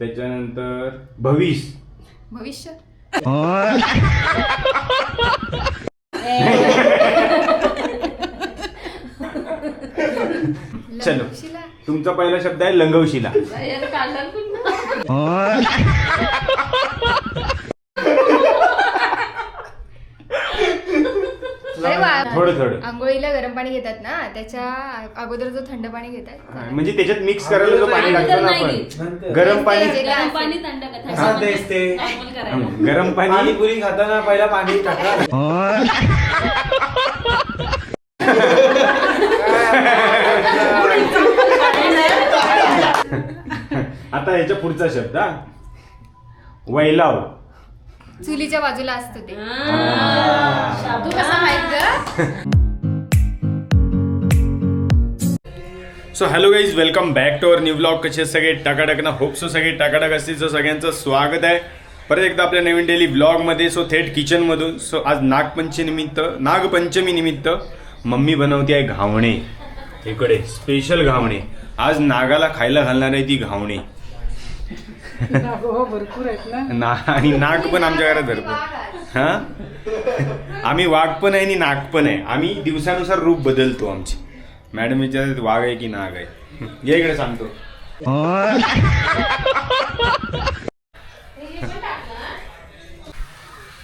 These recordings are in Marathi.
त्याच्यानंतर भविष भविष्य चलो. तुमचा पहिला शब्द आहे लंगवशिला अरे. थोडं थोडं. आंघोळीला गरम पाणी घेतात ना त्याच्या अगोदर जो थंड पाणी घेतात. म्हणजे त्याच्यात मिक्स करायला जो पाणी टाकतो ना आपण. गरम पाणी गरम पाणी थंड का हा, तेच ते. नॉर्मल करायला. गरम पाणी पाणीपुरी खाताना पहिला पाणी टाका. आता याच्या पुढचा शब्द हा. वैलाव. चुलीच्या बाजूला असतो ते. तू कसा माहीत so hello guys welcome back to our new blog कसे सगळे टाकाटक ना होप सो सगळे टाकाटक असतील. सो सगळ्यांचं स्वागत आहे. परत एकदा आपल्या नवीन डेली ब्लॉगमध्ये सो थेट किचनमधून सो आज नागपंचमी निमित्त नागपंचमी निमित्त मम्मी बनवते आहे घावणे. इकडे स्पेशल घावणे. आज नागाला खायला घालणार आहे ती घावणे. भरपूर आहेत ना ना आणि नाग पण आमच्या घरात भरपूर हा? आम्ही वाघ पण आहे आणि नाग पण आहे. आम्ही दिवसानुसार रूप बदलतो आमचे. मॅडम विचारतात वाघ आहे की नाग आहे? ये इकडे सांगतो.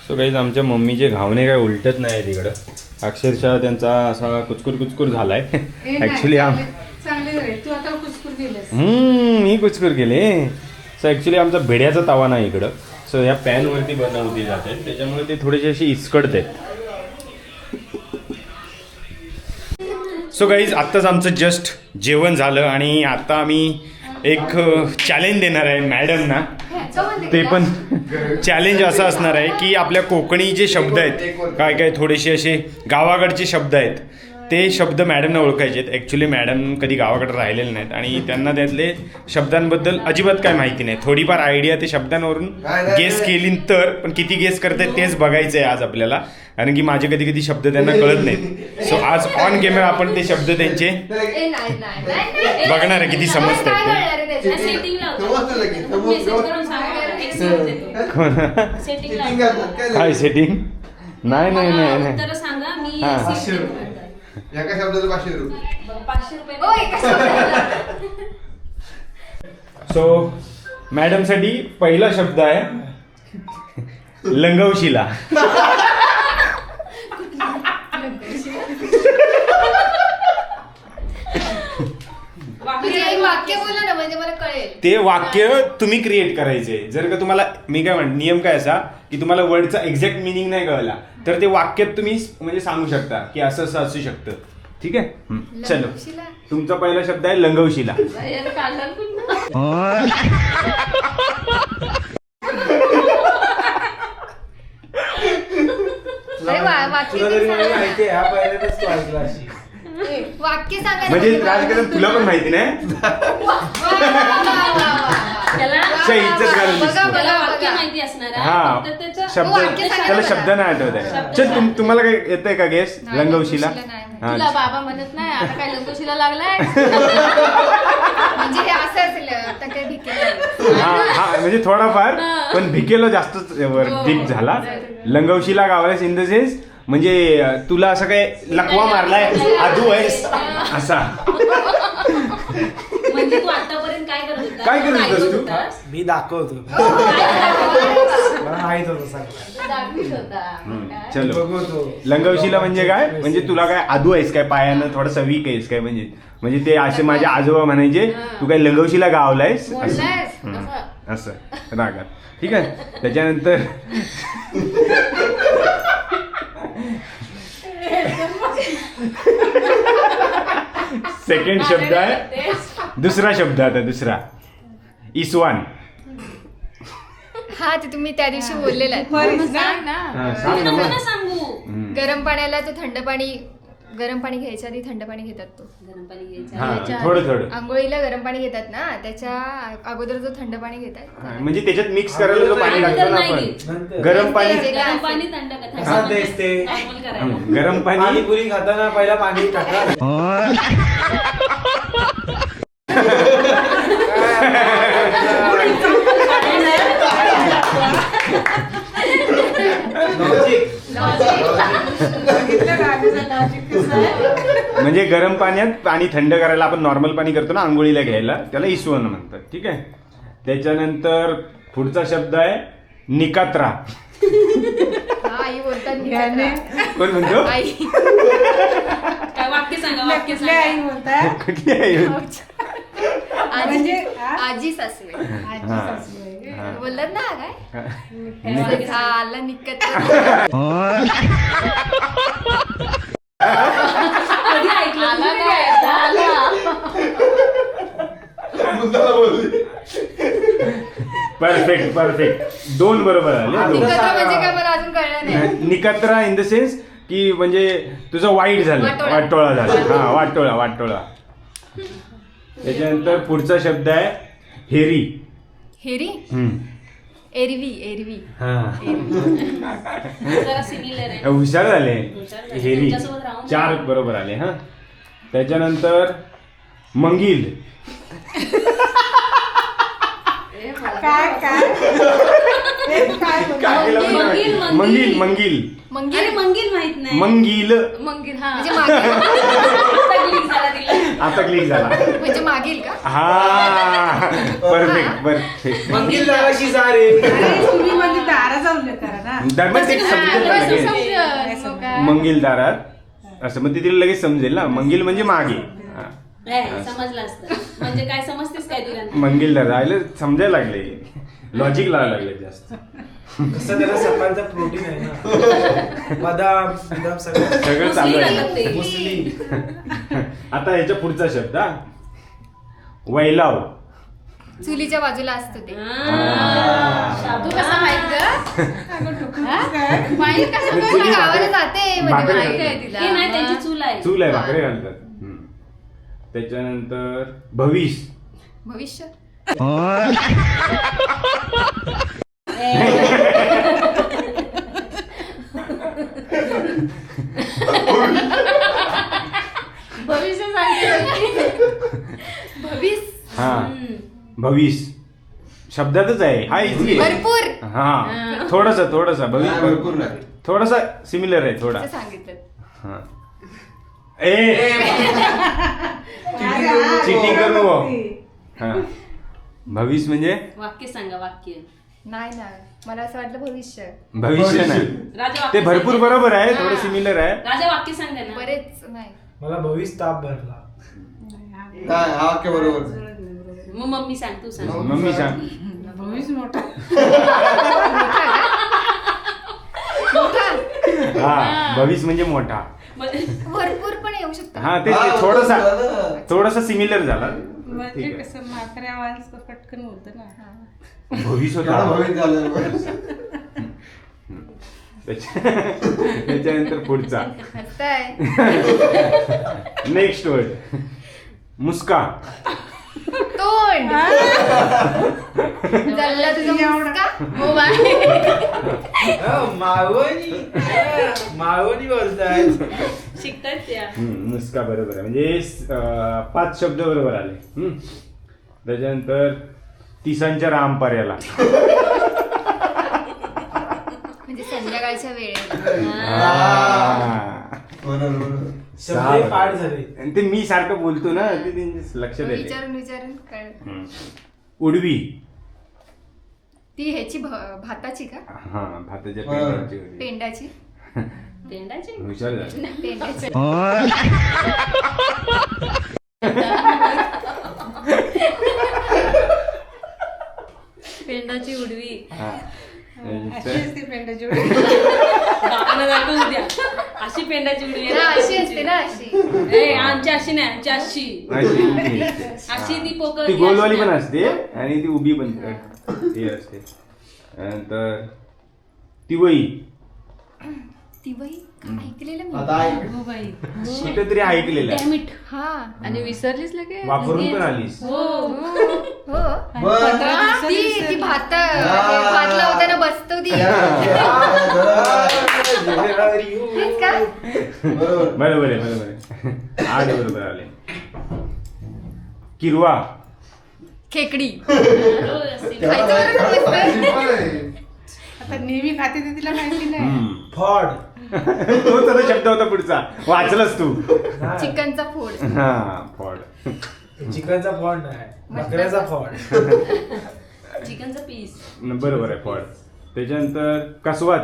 सो काही आमच्या मम्मीचे घावणे काय उलटत नाही तिकडं अक्षरशः त्यांचा असा कुचकुर कुचकुर झालाय ऍक्च्युली आम हम्म मी कुचकुर केले. सो ॲक्च्युली आमचा भिड्याचा तवा नाही इकडं. सो या पॅनवरती बनवली जाते. त्याच्यामुळे ते थोडेसे अशी इस्कडत. सो गाईज आत्ताच आमचं जस्ट जेवण झालं आणि आता आम्ही एक चॅलेंज देणार आहे मॅडमना ते पण चॅलेंज असं असणार आहे की आपल्या कोकणी जे शब्द आहेत काय काय थोडेसे असे गावाकडचे शब्द आहेत ते शब्द मॅडमना ओळखायचे आहेत ॲक्च्युली मॅडम कधी गावाकडे राहिलेले नाहीत आणि त्यांना त्यातले शब्दांबद्दल अजिबात काय माहिती नाही. थोडीफार आयडिया ते शब्दांवरून गेस केली तर पण किती गेस करतायत तेच बघायचं आहे आज आपल्याला. कारण की माझे कधी कधी शब्द त्यांना कळत नाहीत. सो आज ऑन कॅमेरा आपण ते शब्द त्यांचे. बघणार आहे किती समजतं लावतो काय सेटिंग नाही नाही नाही नाही. पाचशे. रुपये पाचशे रुपये ओ, एका शब्दाला. सो मॅडमसाठी पहिला शब्द आहे लंगवशिला म्हणजे एक वाक्य बोला ना म्हणजे मला कळेल ते वाक्य तुम्ही क्रिएट करायचे. जर का तुम्हाला मी काय म्हण नियम काय असा की तुम्हाला वर्डचा एक्झॅक्ट मिनिंग नाही कळला तर ते वाक्यात तुम्ही म्हणजे सांगू शकता की असं असं असू शकतं. ठीक आहे? चलो. तुमचा पहिला शब्द आहे लंगवशिला. वाक्य तुला तर. माहिती आहे हा ऐकला अशी. ए, वाक्य सांगा. म्हणजे राजकारण तुला पण माहिती नाही इज्जत घालून दिसतो. वाक्य. माहिती असणार आहे हा फक्त त्याचं शब्द वाक्य त्याला. शब्द नाही आठवत आहे शब्द चल तुम-. तुम्हाला काय येतंय का गेस नाही, लंगवशिला लंगवशिला नाही. हा. तुला बाबा म्हणत नाही आता काय लंगोशीला लागलाय म्हणजे हे असं असेल आता हा हा म्हणजे थोडाफार पण भिकेला जास्तच वर हो. डीप झाला लंगवशिला गावाला इन द सेन्स म्हणजे तुला असं काय लकवा मारलाय? आदू आहेस. असा. म्हणजे तू आतापर्यंत काय करत होता काय करत होतास तू? मी दाखवतो मला माहीत होतं सगळं. दाखवीत होता. हम्म, काय? चलो. बघतो लंगवशिला म्हणजे काय? म्हणजे तुला काय आदू आहेस काय? पायानं थोडासा वीक आहेस काय? म्हणजे म्हणजे ते असे माझे आजोबा म्हणायचे तू काय लंगवशिला गावलायस? असं. बोललायस? हम्म, असं. असं. रागात ठीक आहे. त्याच्यानंतर सेकंड शब्द आहे. दुसरा शब्द आता दुसरा. इस्वान. हा ते तुम्ही त्या दिवशी बोललेला सांग ना. हा, सांग मग. गरम पाण्याला तो थंड पाणी गरम पाणी घ्यायच्या आधी थंड पाणी घेतात तो. गरम पाणी घ्यायचं हा ह्याच्या थोडं थोडं. आंघोळीला गरम पाणी घेतात ना त्याच्या अगोदर जो थंड पाणी घेतात. हा, म्हणजे त्याच्यात मिक्स करायला जो पाणी टाकतो ना आपण. नंतर. गरम पाणी गरम पाणी थंड का थंड हा, तेच ते. नॉर्मल करायला गरम पाणी पाणीपुरी खाताना पहिला पाणी टाका. म्हणजे गरम पाण्यात पाणी थंड करायला आपण नॉर्मल पाणी करतो ना आंघोळीला घ्यायला. त्याला इसवण म्हणतात ठीक आहे? त्याच्यानंतर पुढचा शब्द आहे निकात्रा. हा आई बोलतात गाणे. निकात्रा. कोण म्हणतो? आई. काय वाक्य सांगा वाक्य कुठल्या आई सांगा. बोलतात कुठली आहे आजी म्हणजे, हा? आजी सासवे. आजी हा. सासूबाई. हा. बोलतात ना काय? हा, आला निकत कधी ऐकलं आला तुम्ही काय? काय? आला. मुद्दाला बोलली परफेक्ट परफेक्ट दोन बरोबर आले दोन. निकत्र म्हणजे काय मला अजून कळलं नाही निकत्रा इन द सेन्स की म्हणजे तुझं वाईट झालं वाटोळा. वाटोळा झाला हा वाटोळा वाटोळा त्याच्यानंतर पुढचा शब्द आहे हेरी हेरी हम्म. एरवी एरवी. हा. जरा सिमिलर आहे. हुशार झाले. हुशार झाले. हेरी तुमच्यासोबत राहून चार बरोबर आले हा. त्याच्यानंतर मंगील. काय काय? हे काय बोलतात? काय केलं मंगील? मंगील. मंगील अरे मंगील माहीत नाही. मंगील. मंगीर हा. म्हणजे मागील झाला. आता क्लिक झाला. म्हणजे मागील का? हा. परफेक्ट परफेक्ट मंगील झाला की सारे तुम्ही म्हणजे दारा जाऊन करा ना दरम्यान ते समजेल ना लगेच. मंगील दारात असं मग ते तिला लगेच समजेल ना. मंगील म्हणजे मागे. हा. नाही, समजलं असतं. म्हणजे काय समजतेस काय तिला? मंगील दार आयला समजायला लागले. लॉजिक लावायला लागले जास्त. कसं त्याला सकाळचं प्रोटीन आहे ना. बदाम बदाम सगळं. सगळं चालू आहे. मुसली आता ह्याच्या पुढचा शब्द हा? वैलाव. चुलीच्या बाजूला असतो ते. तू कसं माहीत ग? माहीत कसं चुली कळलं? गावाला भाकरी- जाते म्हणजे भाकरी माहीत आहे घालतात. तिला. हे नाही त्यांची चूल आहे. चूल आहे भाकरे घालतात. हम्म. त्याच्यानंतर भविष भविष्य? भविष्य सांगते. भविष्य हा. भविष शब्दातच आहे. हा इझी आहे. भरपूर. हा. थोडस थोडस. भविष नाही, भरपूर नाही. थोडासा सिमिलर आहे थोडा. असं सांगितलं. हा. ए. चिटिंग करू नको. हा. भविष म्हणजे? वाक्य सांगा वाक्य. नाही ना मला असं वाटलं भविष्य भविष्य नाही. राजा वाक्य ते भरपूर. बरोबर आहे हा. थोडं सिमिलर आहे. राजा वाक्य सांगा ना. बरेच नाही. मला भविष्य ताप भरला. काय हा वाक्य बरोबर. मग मम्मी सांग तू सांग. मम्मी सांग. भविष्य मोठा. मोठा. हा भविष म्हणजे मोठा. मग- भरपूर पण येऊ शकतो. हा ते हा, थोडासा झालं. थोडासा सिमिलर झाला. म्हणजे ठीक आहे. कसं म्हाताऱ्या माणसं पटकन होतं ना. भविष्य झालं त्याच्या- त्याच्यानंतर पुढचा. हसताय. नेक्स्ट वर्ड मुस्का तोंड. जल्ला तुझं एवढं. मुसका? मोबाईल मावणी. मावणी बोलतायत. शिकतात त्या. हम्म, मुस्का बरोबर आहे. म्हणजे अं, पाच शब्द बरोबर आले. हम्म. त्याच्यानंतर तिसांच्या रामपाऱ्याला. म्हणजे संध्याकाळच्या वेळेला. हा. बरोबर सहा शब्द पाठ बरोबर. झाले आणि ते मी सारखं बोलतो ना ते त्यांच्या लक्षात येते विचारून विचारून कळ हम्म. उडवी ती ह्याची भ- भाताची का हा भाताच्या. पेंडाची उडवी. पेंडाची पेंडाचे हुशार झाले पेंडाची उडवी हा. अशी तर- असते पेंडाची बापाला दाखवू द्या अशी पेंडाची उडवी ना, अशी असते ना अशी. ए आमची अशी नाही आमची अशी. अशी. अशी ती पोकळ ती गोलवाली पण असते आणि ती उभी पण ती असते. नंतर तिवई. ती बाई का ऐकलेलं मी. आता ऐक. हो बाई. कुठे तरी ऐकलेलं आहे. डॅमिट हा. आणि विसरलीच लगे वापरून पण आलीस. हो. हो. हा, ती ती भात हा. भात लावताना बसतो ती. का? बरोबर बरोबर आहे बरोबर आहे. आठ बरोबर आले. किरवा. खेकडी. हो, असे. खायचं बरं का मस्त? सिंपल आहे. आता नेहमी खाते ते तिला माहिती नाही. हम्म. फॉड तोच आता शब्द होता पुढचा. वाचलास तू. नाही. चिकनचा फोड. हा फॉड चिकनचा फॉड नाही. बकऱ्याचा फॉड. चिकनचं पीस. बरोबर आहे फॉड त्याच्यानंतर कसवात.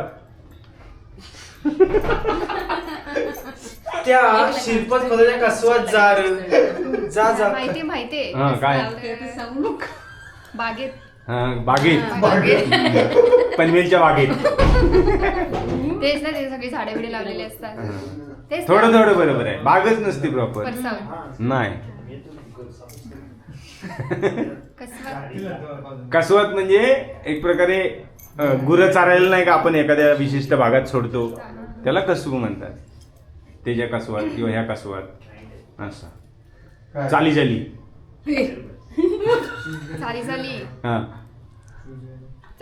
त्या शिल्पत खोदाच्या कसवात जा रे. जा जा. माहिती माहितीये हा काय? नको. बागेत. हा, बागेत. बागेत. पनवेलच्या बागेत. तेच ना ते सगळे झाडे बिडे लावलेले असतात. तेच थोडं थोडं बरोबर आहे. बागच नसते प्रॉपर नाही. कसवा कसवत म्हणजे एक प्रकारे अं, गुरं चारायला नाही का आपण एखाद्या विशिष्ट भागात सोडतो. त्याला कसबू म्हणतात. त्याच्या कसवात किंवा ह्या कसवात असं? चाली चाली चाली चाली हा.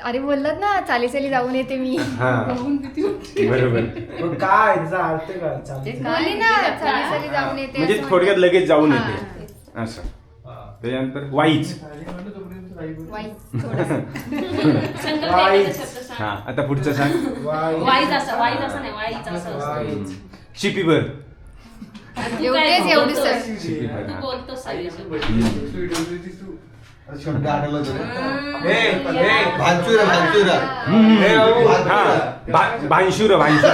अरे बोललात ना चाली चाली जाऊन येते मी. हा. बघून किती उठली. बरोबर. पण काय? त्याचा अर्थ काय? चालते बोलली ना. चाली चाली जाऊन येते म्हणजे असं थोडक्यात. लगेच जाऊन हा, येते. असं त्याच्यानंतर वाईच थोडंसं. हा आता पुढचं सांग वाईज असं वाईज असं नाही वाईज असं असतं. वाईच. शिपीभर एवढेच एवढी सर शिपीभर तू हा. बोलतोस सगळे शब्द. आता शब्द आठवला तुला हे, हे. भांचुरा भांचुरा हम्म. हे बाबू. हा भा- भांशुर भांशुर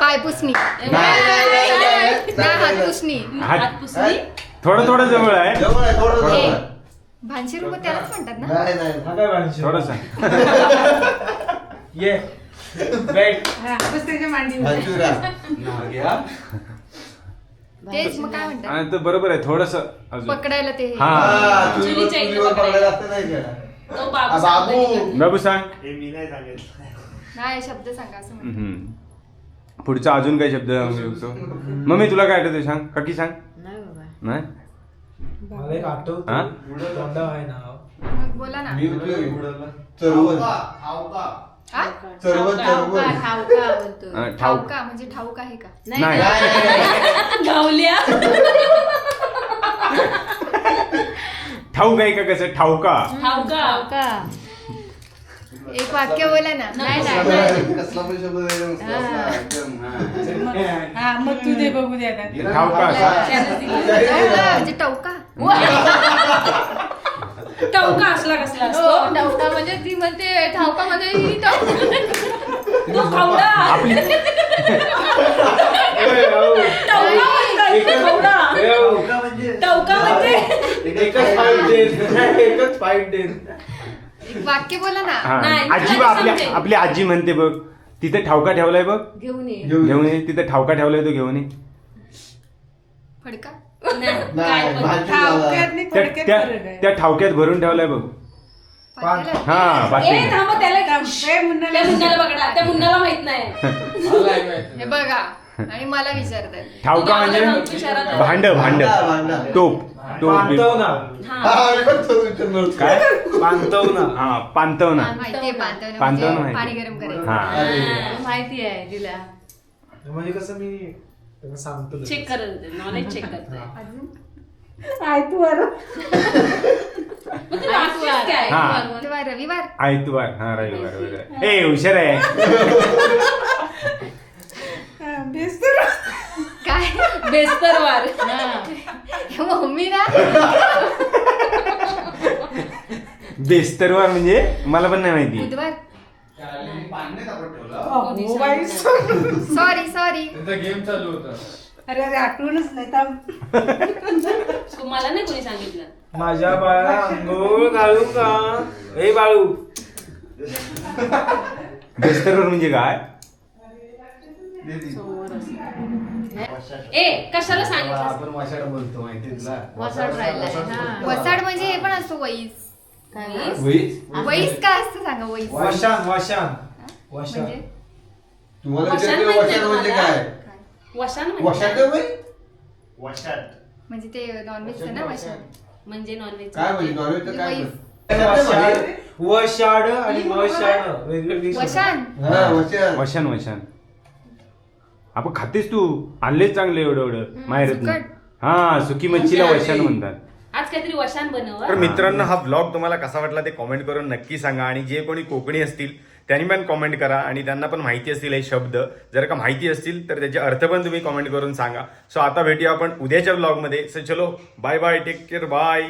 पायपुसणी नाही. ना हातपुसणी हात हात पुसली थोडं थोडं जवळ आहे जवळ आहे थोडं जवळ. आहे. त्यालाच म्हणतात ना? नाही नाही हा काय? थोडस. ये. बैठ हा, बस त्याच्या मांडीवर भांचुरा तेच मग काय म्हणतात? तर बरोबर आहे थोडस अजून. पकडायला ते हा. हा, चुलीवर चुलीच्या इथं चुलीवर पकडायला. पकडायला असतं नाही का? तो आ, बाबू बाबू. सांगतो बाबू सांग. नाही शब्द सांगा असं म्हणतात. हम्म. पुढचा अजून काही शब्द सांगू शकतो मम्मी तुला काय आठवतं सांग? काकी सांग? नाही? मला एक आठवतो हा? तोंडाव आहे नाव मग बोला ना. मी होतो चरवत हा? चरवत चरवत हा, ठाऊक. ठाऊका म्हणजे ठाऊक आहे का? नाही नाही, नाही. गावल्या ठाऊक आहे का कसं? ठाऊका. ठाऊका. एक वाक्य बोला ना. नाही, कसला नाही. पण- कसला पण शब्द द्यायचा नसतो असला एकदम, हा. हा मग तू दे बघू दे आता. ठाऊका. म्हणजे टवका ठाऊका असला कसला हो, असतो. टवका म्हणजे ती म्हणते ठाऊका म्हणजे ही टवका. तो. खावडा आपली ए, भाऊ. टाऊका म्हणतात, एकच- टाऊका. ए, भाऊ. टाऊका म्हणजे एकच फाईट देत एकच फाईट देत एक वाक्य बोला ना. हा. नाही, आजी तुला आपली आजी म्हणते बघ तिथे ठावका ठेवलाय बघ. घेऊन घेऊन ये तिथे ठावका ठेवलाय तो घेऊन ये. फडका? नाही, त्या फडक्यात त्या फरक आहे. त्या ठावक्यात भरून ठेवलाय बघ? हा ए पातेलं. थांबा त्याला ए, मुन्नाला त्या मुन्नाला बघा त्या मुन्नाला माहीत नाही. हे बघा आणि मला विचारतात ठावका म्हणजे भांड भांड. भांडा, भांडा. टोप टोप हा. हा, मी पण. काय? पांतव ना हा पांतवना. माहितीये पांतवणं पांतवणं म्हणजे माहिती. पाणी गरम करायचं. हा. अरे. माहिती आहे तिला म्हणजे कसं मी त्याला सांगतो. चेक करत नॉलेज चेक करत. अजून? आय तू आला मग ते वाक्यच काय? हा. तेव्हा रविवार. आयतवार. हा रविवार ए हुशार आहे. हा, बेस तर काय? बेस्तरवार हे. मम्मी ना? बेस्तरवार म्हणजे मला पण नाही माहिती. बुधवार. सॉरी सॉरी अरे अरे आठवणच नाही थांब. मला नाही कोणी सांगितलं? माझ्या बाळा अंघोळ घालू का? ए बाळू. बेस्तरवार म्हणजे काय? ए कशाला सांगितलं? आपण वाशाडा बोलतो माहिती तुला. वसाड म्हणजे हे पण असतो वैस वहीच? वैस काय असतं सांगा वैस वशान वशान. वशान. म्हणजे? तुम्हाला माहिती वशाड म्हणजे तुम्हाला? काय? वशान म्हणजे वशाड काय? काय बाई? म्हणजे ते नॉनव्हेज ना वशाड म्हणजे नॉनव्हेज काय म्हणजे नॉनव्हेज काय आणि वेगवेगळी वशान हा वशान वशान आपण खातेस तू. आणलेच चांगले एवढं एवढं. माहेरात सुकट. हा सुकी मच्छीला वशान म्हणतात. आज काहीतरी वशान बनव तर मित्रांनो हा ब्लॉग तुम्हाला कसा वाटला ते कॉमेंट करून नक्की सांगा. आणि जे कोणी कोकणी असतील त्यांनी पण कॉमेंट करा आणि त्यांना पण माहिती असतील हे शब्द. जर का माहिती असतील तर त्याचे अर्थ पण तुम्ही कॉमेंट करून सांगा. सो आता भेटूया आपण उद्याच्या ब्लॉगमध्ये सो चलो bye bye take care bye